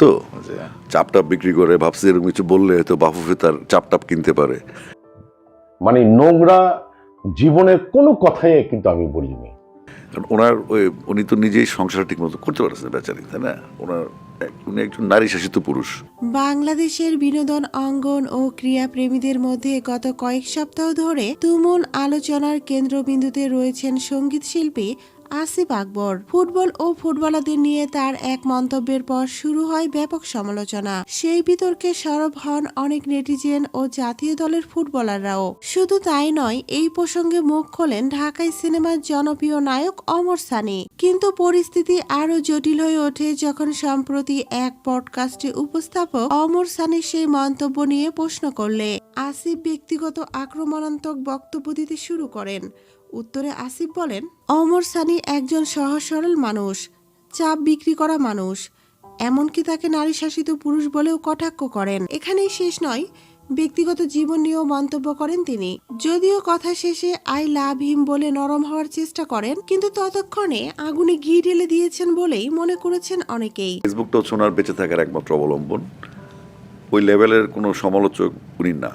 তো? যে চাপটাপ বিক্রি করে ভাবছি এরকম কিছু বললে হয়তো বাফুফে তার চাপটাপ কিনতে পারে। মানে নোংরা জীবনের কোনো কথাই কিন্তু আমি বলিনি। কারণ ওনার ওই উনি তো নিজেই সংসার ঠিক মতো করতে পারছেন বেচারি তাই না? ওনার উনি একজন নারী শাসিত পুরুষ। বাংলাদেশের বিনোদন অঙ্গন ও ক্রীড়াপ্রেমীদের মধ্যে গত কয়েক সপ্তাহ ধরে তুমুল আলোচনার কেন্দ্রবিন্দুতে রয়েছেন সংগীত শিল্পী আসিফ আকবর। ফুটবল ও ফুটবলারদের নিয়ে তার এক মন্তব্যের পর শুরু হয় ব্যাপক সমালোচনা। সেই বিতর্কে সরব হন অনেক নেটিজেন ও জাতীয় দলের ফুটবলাররাও। শুধু তাই নয়, এই প্রসঙ্গে মুখ খোলেন ঢাকায় সিনেমার জনপ্রিয় নায়ক অমর সানি। কিন্তু পরিস্থিতি আরও জটিল হয়ে ওঠে যখন সম্প্রতি এক পডকাস্টে উপস্থাপক অমর সানি সেই মন্তব্য নিয়ে প্রশ্ন করলে। আসিফ ব্যক্তিগত আক্রমণাত্মক বক্তব্য দিতে শুরু করেন। উত্তরে আসিফ বলেন, অমর সানি একজন সহজ সরল মানুষ, চাপ বিক্রি করা মানুষ। এমনকি তাকে নারী শাসিত পুরুষ বলেও কটাক্ষ করেন। এখানেই শেষ নয়, ব্যক্তিগত জীবন নিয়েও মন্তব্য করেন তিনি। যদিও কথা শেষে আই লাভ হিম বলে নরম হওয়ার চেষ্টা করেন, কিন্তু ততক্ষণে আগুনে ঘি ঢেলে দিয়েছেন বলেই মনে করেছেন অনেকেই। ফেসবুকটা ওনার বেঁচে থাকার একমাত্র অবলম্বন। ওই লেভেলের কোনো সমালোচক উনি না।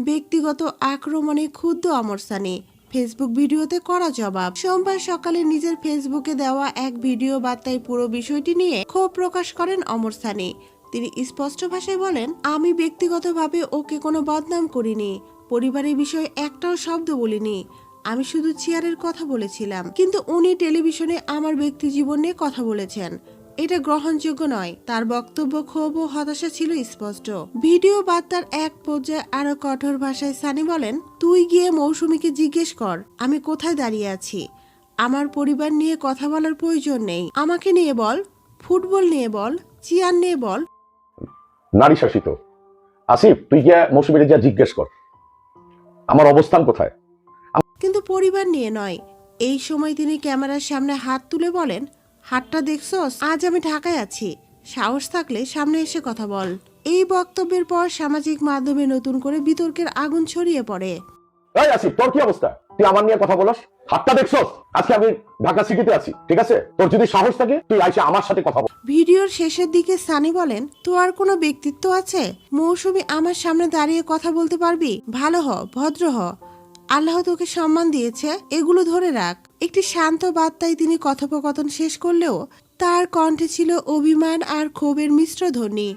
ব্যক্তিগত আক্রমণে ক্ষুব্ধ অমর সানি। ফেসবুক ভিডিওতে করা জবাব। সোমবার সকালে নিজের ফেসবুকে দেওয়া এক ভিডিও বার্তায় পুরো বিষয়টি নিয়ে ক্ষোভ প্রকাশ করেন অমর সানি। তিনি স্পষ্ট ভাষায় বলেন, আমি ব্যক্তিগতভাবে ওকে কোনো বদনাম করিনি। পরিবারের বিষয়ে একটাও শব্দ বলিনি। আমি শুধু চেয়ারের কথা বলেছিলাম। কিন্তু উনি টেলিভিশনে আমার ব্যক্তি জীবন নিয়ে কথা বলেছেন। এটা গ্রহণযোগ্য নয়। তার বক্তব্য ক্ষোভ ও হতাশা ছিল স্পষ্ট। ভিডিও বার্তার এক পর্যায়ে আরও কঠোর ভাষায় সানি বলেন তুই গিয়ে মৌসুমীকে জিজ্ঞেস কর আমি কোথায় দাঁড়িয়ে আছি? আমার পরিবার নিয়ে কথা বলার প্রয়োজন নেই। আমাকে নিয়ে বল ফুটবল নিয়ে বল চেয়ার নিয়ে বল। নারী শাসিত। আসিফ তুই গিয়া মৌসুমীরে গিয়া জিজ্ঞেস কর। আমার অবস্থান কোথায়? কিন্তু পরিবার নিয়ে নয়। এই সময় তিনি ক্যামেরার সামনে হাত তুলে বলেন হাতটা দেখছস? আজ আমি ঢাকায় আছি। সাহস থাকলে সামনে এসে কথা বল। এই বক্তব্যের পর সামাজিক মাধ্যমে নতুন করে বিতর্কের আগুন ছড়িয়ে পড়ে। এই আসিফ তোর কি অবস্থা? তুই আমার নিয়ে কথা বলস? হাতটা দেখছস? আজকে আমি ঢাকা সিটিতে আছি ঠিক আছে? তোর যদি সাহস থাকে তুই আইসে আমার সাথে কথা বল। ভিডিওর শেষের দিকে সানি বলেন তো আর কোনো ব্যক্তিত্ব আছে? মৌসুমি আমার সামনে দাঁড়িয়ে কথা বলতে পারবি? ভালো হ ভদ্র হ। আল্লাহ তোকে সম্মান দিয়েছে এগুলো ধরে রাখ। একটি শান্ত বার্তায় তিনি কথোপকথন শেষ করলেও তার কণ্ঠে ছিল অভিমান আর ক্ষোভের মিশ্র ধ্বনি